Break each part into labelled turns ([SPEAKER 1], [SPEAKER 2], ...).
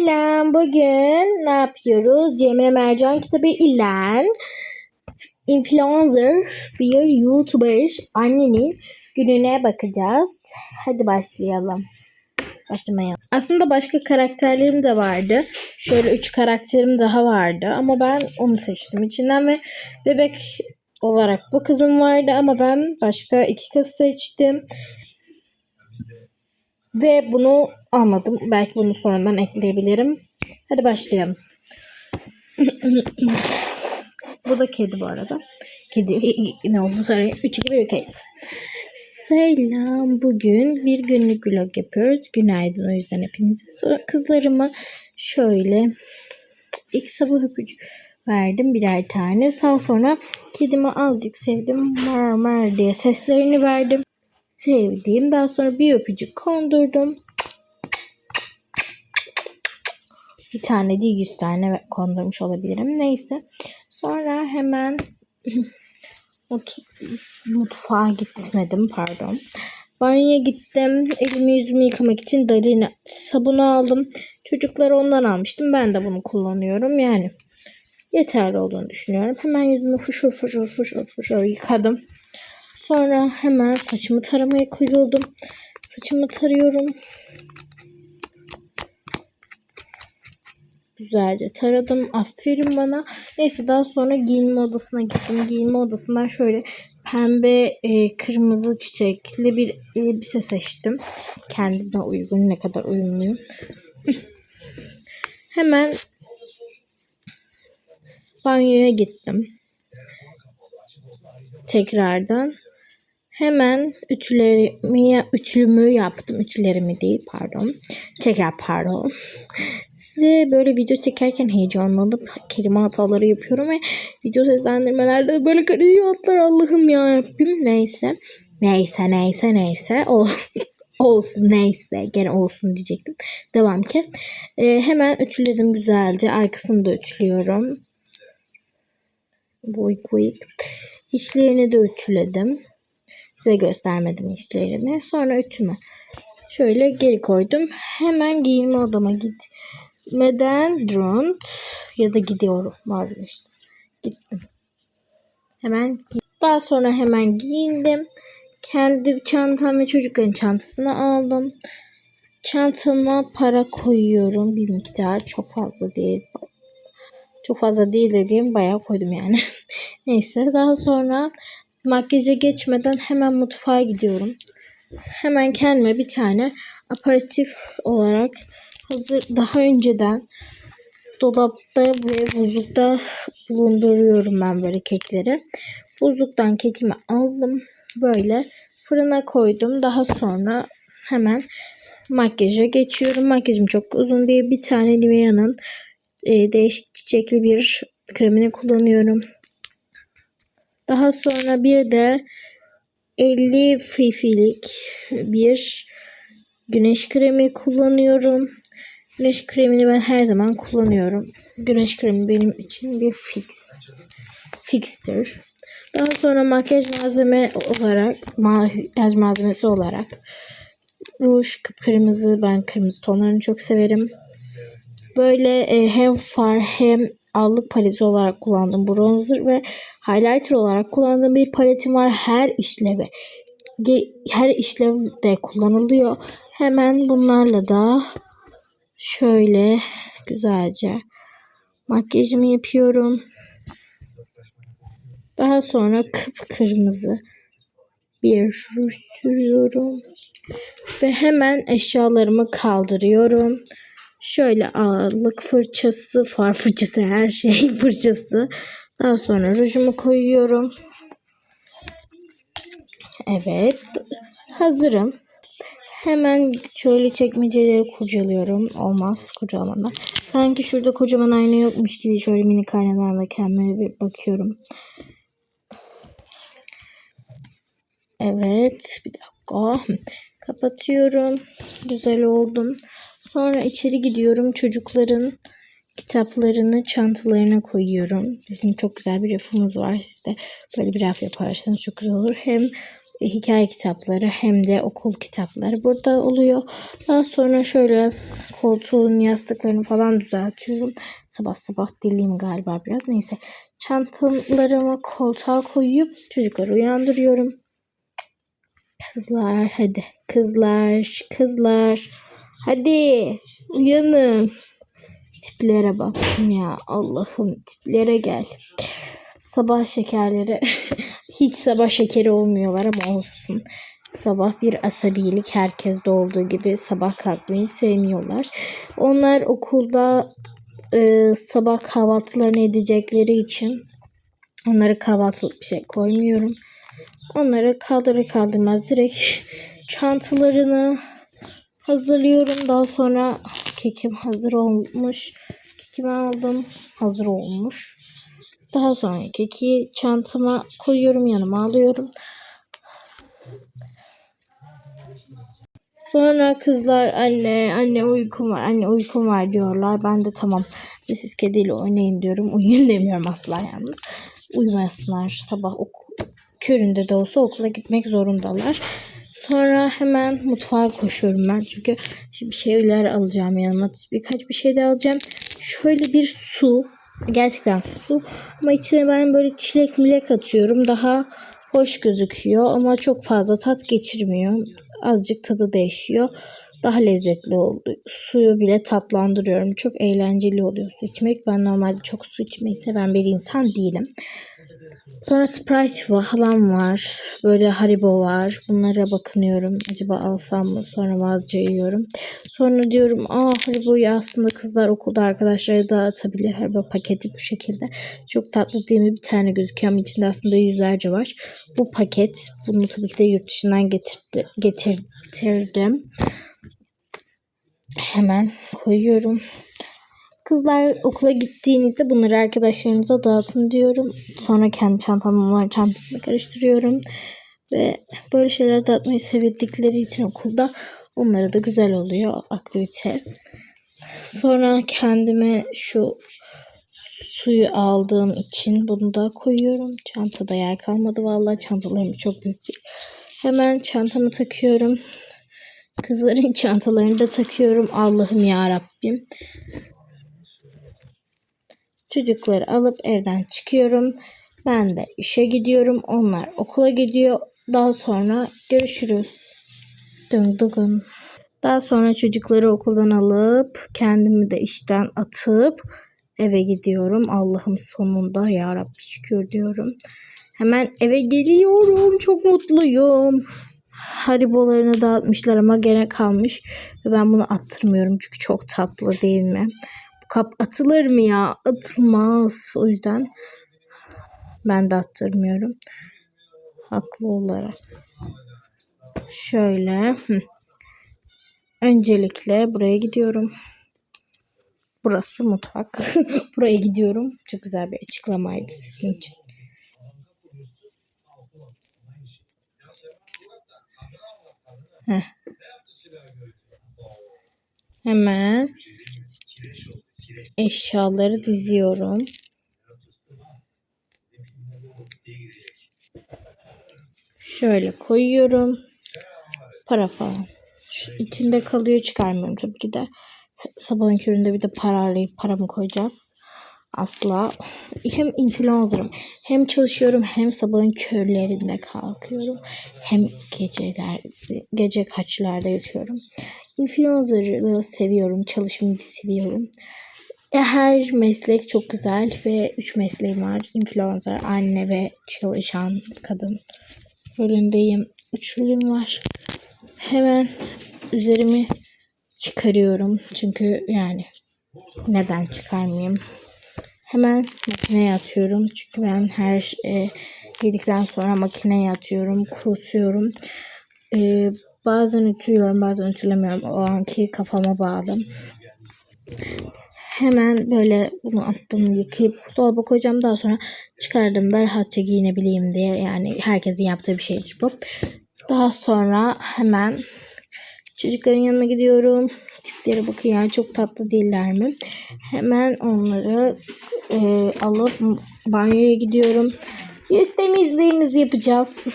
[SPEAKER 1] Selam. Bugün ne yapıyoruz? Cemre Mercan kitabı ile influencer bir YouTuber annenin gününe bakacağız. Hadi başlayalım. Başlamayalım. Aslında başka karakterlerim de vardı. Şöyle üç karakterim daha vardı ama ben onu seçtim içinden ve bebek olarak bu kızım vardı ama ben başka iki kız seçtim. Ve bunu almadım. Belki bunu sonradan ekleyebilirim. Hadi başlayalım. bu da kedi bu arada. Kedi ne oldu söyleyeyim. 3 2 1 kayıt. Selam. Bugün bir günlük vlog yapıyoruz. Günaydın o yüzden hepinize. Sonra kızlarıma şöyle ilk sabah öpücük verdim birer tane. Daha sonra kedimi azıcık sevdim. Mar mar diye seslerini verdim sevdiğim. Daha sonra bir öpücük kondurdum. Bir tane değil yüz tane kondurmuş olabilirim. Neyse. Sonra hemen mut mutfağa gitmedim pardon. Banyoya gittim. Elimi yüzümü yıkamak için Darina sabunu aldım. Çocuklar ondan almıştım. Ben de bunu kullanıyorum. Yani yeterli olduğunu düşünüyorum. Hemen yüzümü fışır fışır fışır fışır yıkadım. Sonra hemen saçımı taramaya koyuldum. Saçımı tarıyorum. Güzelce taradım. Aferin bana. Neyse daha sonra giyinme odasına gittim. Giyinme odasından şöyle pembe e, kırmızı çiçekli bir elbise seçtim. Kendime uygun ne kadar uyumluyum. Hemen banyoya gittim. Tekrardan Hemen ütülerimi, ütülümü yaptım. Ütülerimi değil pardon. Tekrar pardon. Size böyle video çekerken heyecanlanıp kelime hataları yapıyorum ve video seslendirmelerde böyle karışıyor hatlar Allah'ım ya Neyse. Neyse neyse neyse. O olsun neyse gene olsun diyecektim. Devam ki. Ee, hemen ütüledim güzelce. Arkasını da ütülüyorum. Boy boy. İçlerini de ütüledim. Size göstermedim işlerini. Sonra ütümü şöyle geri koydum. Hemen giyinme odama gitmeden drone ya da gidiyorum vazgeçtim. Gittim. Hemen daha sonra hemen giyindim. Kendi çantam ve çocukların çantasını aldım. Çantama para koyuyorum. Bir miktar çok fazla değil. Çok fazla değil dediğim bayağı koydum yani. Neyse daha sonra Makyaja geçmeden hemen mutfağa gidiyorum. Hemen kendime bir tane aparatif olarak hazır daha önceden dolapta ve buzlukta bulunduruyorum ben böyle kekleri. Buzluktan kekimi aldım. Böyle fırına koydum. Daha sonra hemen makyaja geçiyorum. Makyajım çok uzun değil. Bir tane Nivea'nın e, değişik çiçekli bir kremini kullanıyorum. Daha sonra bir de 50 fifilik bir güneş kremi kullanıyorum. Güneş kremini ben her zaman kullanıyorum. Güneş kremi benim için bir fix fixtir. Daha sonra makyaj malzeme olarak makyaj malzemesi olarak ruj kırmızı ben kırmızı tonlarını çok severim. Böyle e, hem far hem allık paleti olarak kullandım bronzer ve highlighter olarak kullandığım bir paletim var. Her işleve her işlevde kullanılıyor. Hemen bunlarla da şöyle güzelce makyajımı yapıyorum. Daha sonra kıpkırmızı bir ruj sürüyorum. Ve hemen eşyalarımı kaldırıyorum. Şöyle ağırlık fırçası, far fırçası, her şey fırçası. Daha sonra rujumu koyuyorum. Evet. Hazırım. Hemen şöyle çekmeceleri kurcalıyorum. Olmaz kurcalamadan. Sanki şurada kocaman ayna yokmuş gibi şöyle minik aynalarla kendime bir bakıyorum. Evet. Bir dakika. Kapatıyorum. Güzel oldum. Sonra içeri gidiyorum. Çocukların kitaplarını çantalarına koyuyorum. Bizim çok güzel bir rafımız var. Siz de böyle bir raf yaparsanız çok güzel olur. Hem hikaye kitapları hem de okul kitapları burada oluyor. Daha sonra şöyle koltuğun yastıklarını falan düzeltiyorum. Sabah sabah diliyim galiba biraz. Neyse çantalarımı koltuğa koyup çocukları uyandırıyorum. Kızlar hadi kızlar kızlar hadi uyanın. Tiplere bakın ya Allah'ım tiplere gel. Sabah şekerleri hiç sabah şekeri olmuyorlar ama olsun. Sabah bir asabilik herkeste olduğu gibi sabah kalkmayı sevmiyorlar. Onlar okulda e, sabah kahvaltılarını edecekleri için onlara kahvaltılık bir şey koymuyorum. Onları kaldırır kaldırmaz direkt çantalarını hazırlıyorum. Daha sonra kekim hazır olmuş. Kekimi aldım. Hazır olmuş. Daha sonra keki çantama koyuyorum. Yanıma alıyorum. Sonra kızlar anne anne uykum var anne uykum var diyorlar. Ben de tamam siz kediyle oynayın diyorum. Uyuyun demiyorum asla yalnız. Uyumasınlar sabah ok köründe de olsa okula gitmek zorundalar. Sonra hemen mutfağa koşuyorum ben. Çünkü bir şeyler alacağım yanıma. Birkaç bir şey de alacağım. Şöyle bir su. Gerçekten su. Ama içine ben böyle çilek milek atıyorum. Daha hoş gözüküyor ama çok fazla tat geçirmiyor. Azıcık tadı değişiyor. Daha lezzetli oldu. Suyu bile tatlandırıyorum. Çok eğlenceli oluyor su içmek. Ben normalde çok su içmeyi seven bir insan değilim. Sonra Sprite falan var. Böyle Haribo var. Bunlara bakınıyorum. Acaba alsam mı? Sonra vazgeçiyorum. Sonra diyorum aa Haribo'yu aslında kızlar okulda arkadaşlara dağıtabilir. Haribo paketi bu şekilde. Çok tatlı değil mi? Bir tane gözüküyor ama içinde aslında yüzlerce var. Bu paket. Bunu tabii ki de yurt dışından getirdi, getirdim. Hemen koyuyorum. Kızlar okula gittiğinizde bunları arkadaşlarınıza dağıtın diyorum. Sonra kendi çantamla çantasını karıştırıyorum. Ve böyle şeyler dağıtmayı sevdikleri için okulda onlara da güzel oluyor aktivite. Sonra kendime şu suyu aldığım için bunu da koyuyorum. Çantada yer kalmadı vallahi çantalarım çok büyük değil. Hemen çantamı takıyorum. Kızların çantalarını da takıyorum. Allah'ım ya Rabbim. Çocukları alıp evden çıkıyorum. Ben de işe gidiyorum. Onlar okula gidiyor. Daha sonra görüşürüz. Dın dın. Daha sonra çocukları okuldan alıp kendimi de işten atıp eve gidiyorum. Allah'ım sonunda ya Rabbi şükür diyorum. Hemen eve geliyorum. Çok mutluyum. Haribolarını dağıtmışlar ama gene kalmış. Ve ben bunu attırmıyorum çünkü çok tatlı değil mi? Kap atılır mı ya? Atılmaz. O yüzden ben de attırmıyorum. Haklı olarak. Şöyle. Öncelikle buraya gidiyorum. Burası mutfak. buraya gidiyorum. Çok güzel bir açıklamaydı sizin için. Heh. Hemen eşyaları diziyorum. Şöyle koyuyorum. Para falan. Şu içinde kalıyor çıkarmıyorum tabii ki de. Sabahın köründe bir de para arayıp paramı koyacağız. Asla. Hem influencer'ım hem çalışıyorum hem sabahın körlerinde kalkıyorum. Hem geceler gece kaçlarda yatıyorum. Influencer'ı seviyorum. Çalışmayı seviyorum. E, her meslek çok güzel ve üç mesleğim var. Influencer, anne ve çalışan kadın rolündeyim. Üç rolüm var. Hemen üzerimi çıkarıyorum. Çünkü yani neden çıkarmayayım? Hemen makineye atıyorum. Çünkü ben her e, yedikten sonra makineye atıyorum. Kurutuyorum. E, bazen ütülüyorum bazen ütülemiyorum. O anki kafama bağlı. Hemen böyle bunu attım yıkayıp dolaba koyacağım. Daha sonra çıkardığımda rahatça giyinebileyim diye. Yani herkesin yaptığı bir şeydir bu. Daha sonra hemen çocukların yanına gidiyorum. Tiplere bakın yani çok tatlı değiller mi? Hemen onları e, alıp banyoya gidiyorum. Yüz temizliğimizi yapacağız.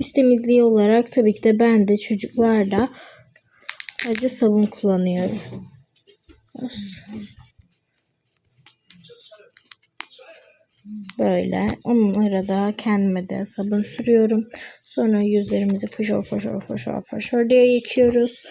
[SPEAKER 1] Yüz temizliği olarak tabii ki de ben de çocuklar da sadece sabun kullanıyorum. Böyle. Onlara da kendime de sabun sürüyorum. Sonra yüzlerimizi foşor foşor foşor foşor diye yıkıyoruz.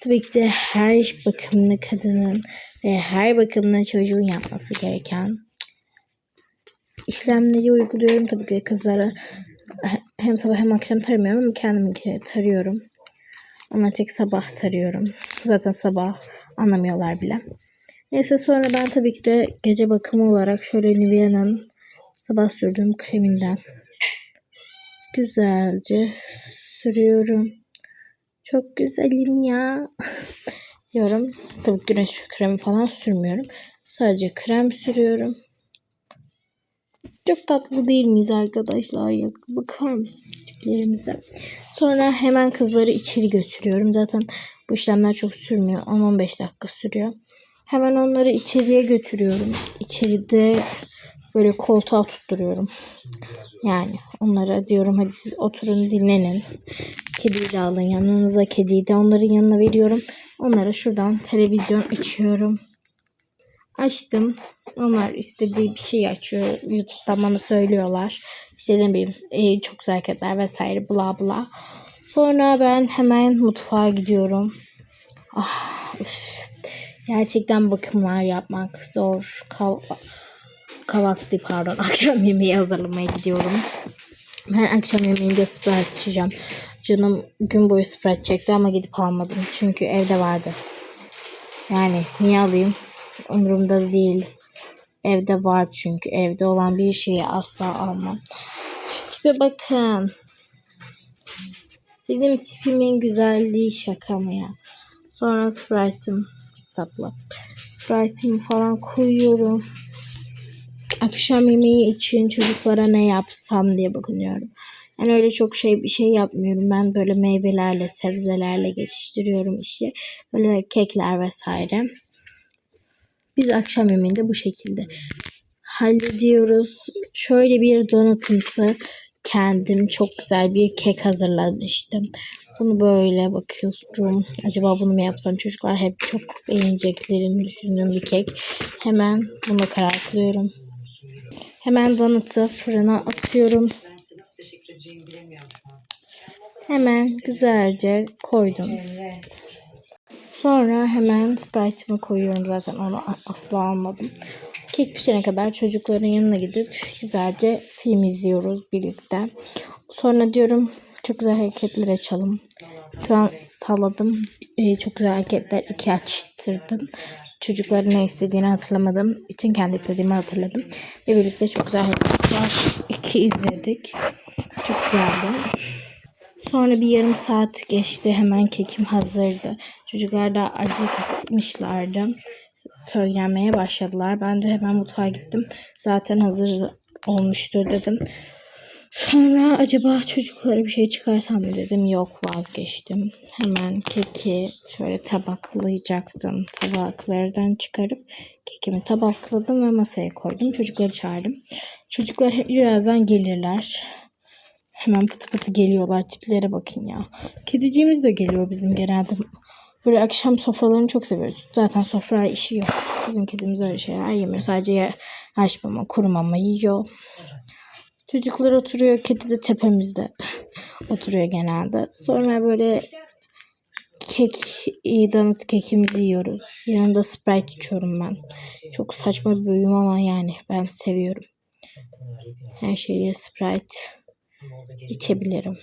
[SPEAKER 1] Tabii ki de her bakımlı kadının ve her bakımlı çocuğun yapması gereken işlemleri uyguluyorum. Tabii ki kızlara hem sabah hem akşam taramıyorum ama kendiminkini tarıyorum. Ama tek sabah tarıyorum. Zaten sabah anlamıyorlar bile. Neyse sonra ben tabii ki de gece bakımı olarak şöyle Nivea'nın sabah sürdüğüm kreminden güzelce sürüyorum. Çok güzelim ya. diyorum. Tabii güneş kremi falan sürmüyorum. Sadece krem sürüyorum. Çok tatlı değil miyiz arkadaşlar? Ya, bakar mısınız tiplerimize? Sonra hemen kızları içeri götürüyorum. Zaten bu işlemler çok sürmüyor. 10-15 dakika sürüyor. Hemen onları içeriye götürüyorum. İçeride böyle koltuğa tutturuyorum. Yani onlara diyorum hadi siz oturun dinlenin. Kediyi de alın yanınıza. Kediyi de onların yanına veriyorum. Onlara şuradan televizyon açıyorum. Açtım. Onlar istediği bir şey açıyor. YouTube'dan bana söylüyorlar. İşte ne bileyim çok güzel hareketler vesaire bla bla. Sonra ben hemen mutfağa gidiyorum. Ah. Gerçekten bakımlar yapmak zor. Kal kahvaltı değil pardon. Akşam yemeği hazırlamaya gidiyorum. Ben akşam yemeğinde Sprite içeceğim. Canım gün boyu Sprite çekti ama gidip almadım. Çünkü evde vardı. Yani niye alayım? Umurumda değil. Evde var çünkü. Evde olan bir şeyi asla almam. Şu tipe bakın. Dedim tipimin güzelliği şaka mı ya? Sonra Sprite'ım tatlı. Sprite'ımı falan koyuyorum. Akşam yemeği için çocuklara ne yapsam diye bakınıyorum. Yani öyle çok şey bir şey yapmıyorum. Ben böyle meyvelerle, sebzelerle geçiştiriyorum işi. Böyle kekler vesaire. Biz akşam yemeğinde bu şekilde hallediyoruz. Şöyle bir donatımsı kendim çok güzel bir kek hazırlamıştım. Bunu böyle bakıyorum. Acaba bunu mu yapsam? Çocuklar hep çok beğeneceklerini düşündüğüm bir kek. Hemen buna karar kılıyorum. Hemen donatı fırına atıyorum. Hemen güzelce koydum. Sonra hemen Sprite'ımı koyuyorum zaten onu asla almadım. Kek pişene kadar çocukların yanına gidip güzelce film izliyoruz birlikte. Sonra diyorum çok güzel hareketler açalım. Şu an salladım. Ee, çok güzel hareketler iki açtırdım. Çocukların ne istediğini hatırlamadım. için kendi istediğimi hatırladım. Ve birlikte çok güzel hareketler iki izledik. Çok güzeldi. Sonra bir yarım saat geçti. Hemen kekim hazırdı. Çocuklar da acıkmışlardı. Söylemeye başladılar. Ben de hemen mutfağa gittim. Zaten hazır olmuştur dedim. Sonra acaba çocuklara bir şey çıkarsam mı dedim. Yok vazgeçtim. Hemen keki şöyle tabaklayacaktım. Tabaklardan çıkarıp kekimi tabakladım ve masaya koydum. Çocukları çağırdım. Çocuklar birazdan gelirler. Hemen pıtı pıtı geliyorlar. Tiplere bakın ya. Kediciğimiz de geliyor bizim genelde. Böyle akşam sofralarını çok seviyoruz. Zaten sofra işi yok. Bizim kedimiz öyle şeyler yemiyor. Sadece yaş mama, kuru mama yiyor. Çocuklar oturuyor. Kedi de tepemizde oturuyor genelde. Sonra böyle kek, donut kekimizi yiyoruz. Yanında Sprite içiyorum ben. Çok saçma bir bölüm ama yani ben seviyorum. Her şeyle Sprite içebilirim.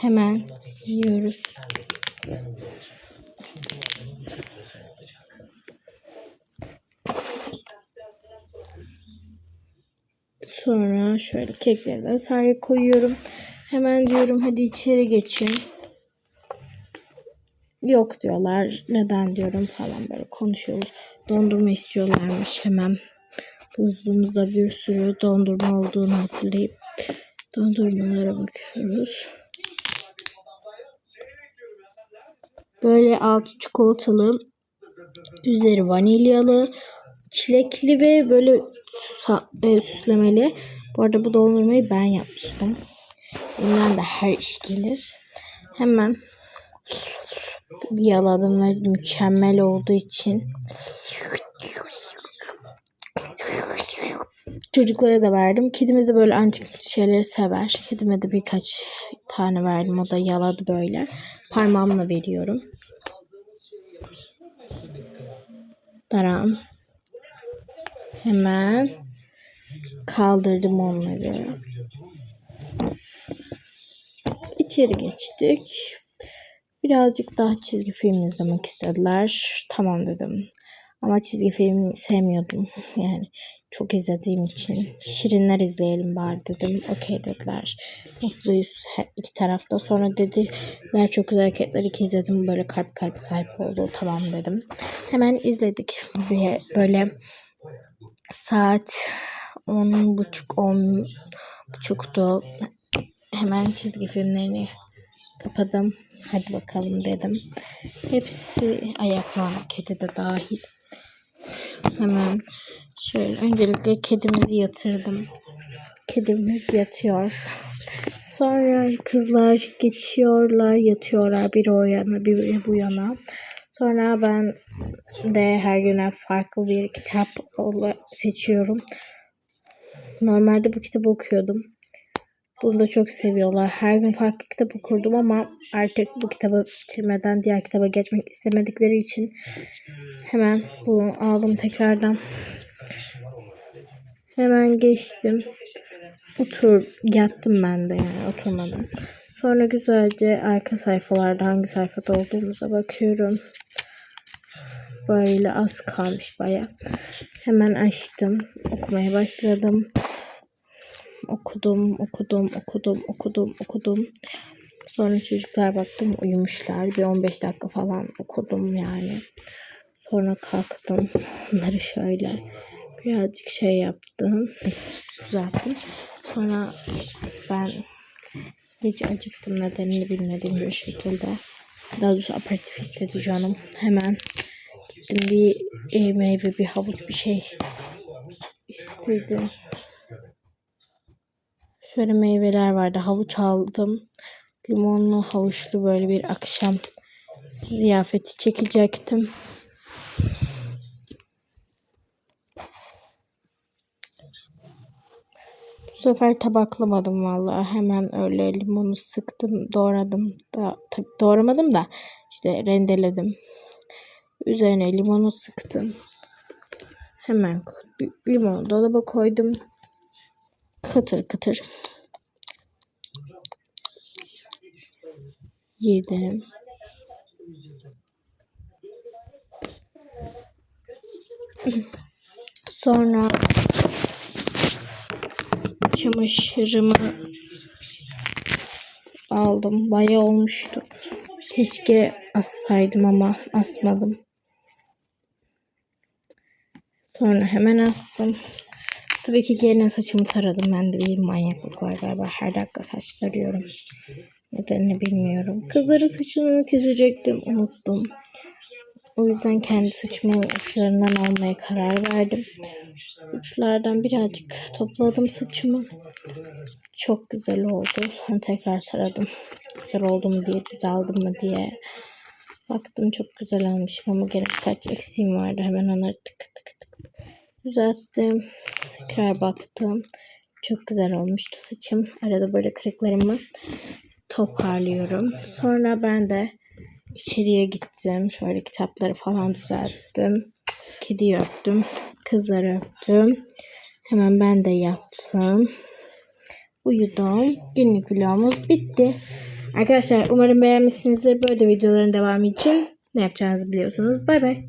[SPEAKER 1] Hemen yiyoruz. Sonra şöyle kekleri vesaire koyuyorum. Hemen diyorum hadi içeri geçin. Yok diyorlar. Neden diyorum falan böyle konuşuyoruz. Dondurma istiyorlarmış hemen. Buzluğumuzda bir sürü dondurma olduğunu hatırlayıp dondurmalara bakıyoruz. Böyle altı çikolatalı, üzeri vanilyalı, çilekli ve böyle sa- e, süslemeli. Bu arada bu dondurmayı ben yapmıştım. Elimden de her iş gelir. Hemen yaladım ve mükemmel olduğu için çocuklara da verdim. Kedimiz de böyle antik şeyleri sever. Kedime de birkaç tane verdim. O da yaladı böyle. Parmağımla veriyorum. Daram. Hemen kaldırdım onları. İçeri geçtik. Birazcık daha çizgi film izlemek istediler. Tamam dedim. Ama çizgi film sevmiyordum. Yani çok izlediğim için. Şirinler izleyelim bari dedim. Okey dediler. Mutluyuz her iki tarafta. Sonra dediler çok güzel hareketler iki izledim. Böyle kalp kalp kalp oldu. Tamam dedim. Hemen izledik. Bir böyle saat on buçuk on buçuktu. Hemen çizgi filmlerini kapadım. Hadi bakalım dedim. Hepsi ayaklandı. Kedi de dahil. Hemen şöyle öncelikle kedimizi yatırdım. Kedimiz yatıyor. Sonra kızlar geçiyorlar, yatıyorlar. Biri o yana, biri bu yana. Sonra ben de her güne farklı bir kitap seçiyorum. Normalde bu kitabı okuyordum. Bunu da çok seviyorlar. Her gün farklı kitap okurdum ama artık bu kitabı bitirmeden diğer kitaba geçmek istemedikleri için hemen bunu aldım tekrardan. Hemen geçtim. Otur, yattım ben de yani oturmadım. Sonra güzelce arka sayfalarda hangi sayfada olduğumuza bakıyorum. Böyle az kalmış baya. Hemen açtım. Okumaya başladım. Okudum, okudum, okudum, okudum, okudum. Sonra çocuklar baktım uyumuşlar. Bir 15 dakika falan okudum yani. Sonra kalktım. Bunları şöyle birazcık şey yaptım. Düzelttim. Sonra ben gece acıktım nedenini bilmediğim bir şekilde. Daha doğrusu aperatif istedi canım. Hemen gittim bir meyve, bir havuç bir şey istedim. Şöyle meyveler vardı. Havuç aldım. Limonlu havuçlu böyle bir akşam ziyafeti çekecektim. Bu sefer tabaklamadım vallahi. Hemen öyle limonu sıktım, doğradım. Da, tabii doğramadım da işte rendeledim. Üzerine limonu sıktım. Hemen limonu dolaba koydum. Kıtır kıtır. Yedim. Sonra çamaşırımı aldım. Bayağı olmuştu. Keşke assaydım ama asmadım. Sonra hemen astım. Tabii ki gene saçımı taradım. Ben de bir manyaklık var galiba. Her dakika saç tarıyorum. Nedenini bilmiyorum. Kızların saçını kesecektim. Unuttum. O yüzden kendi saçımın uçlarından almaya karar verdim. Uçlardan birazcık topladım saçımı. Çok güzel oldu. Sonra tekrar taradım. Güzel oldu mu diye, düzeldim mi diye. Baktım çok güzel olmuş ama gene birkaç eksiğim vardı. Hemen onları tık tık tık düzelttim. Tekrar baktım. Çok güzel olmuştu saçım. Arada böyle kırıklarımı toparlıyorum. Sonra ben de içeriye gittim. Şöyle kitapları falan düzelttim. Kedi öptüm. Kızları öptüm. Hemen ben de yattım. Uyudum. Günlük vlogumuz bitti. Arkadaşlar umarım beğenmişsinizdir. Böyle videoların devamı için ne yapacağınızı biliyorsunuz. Bay bay.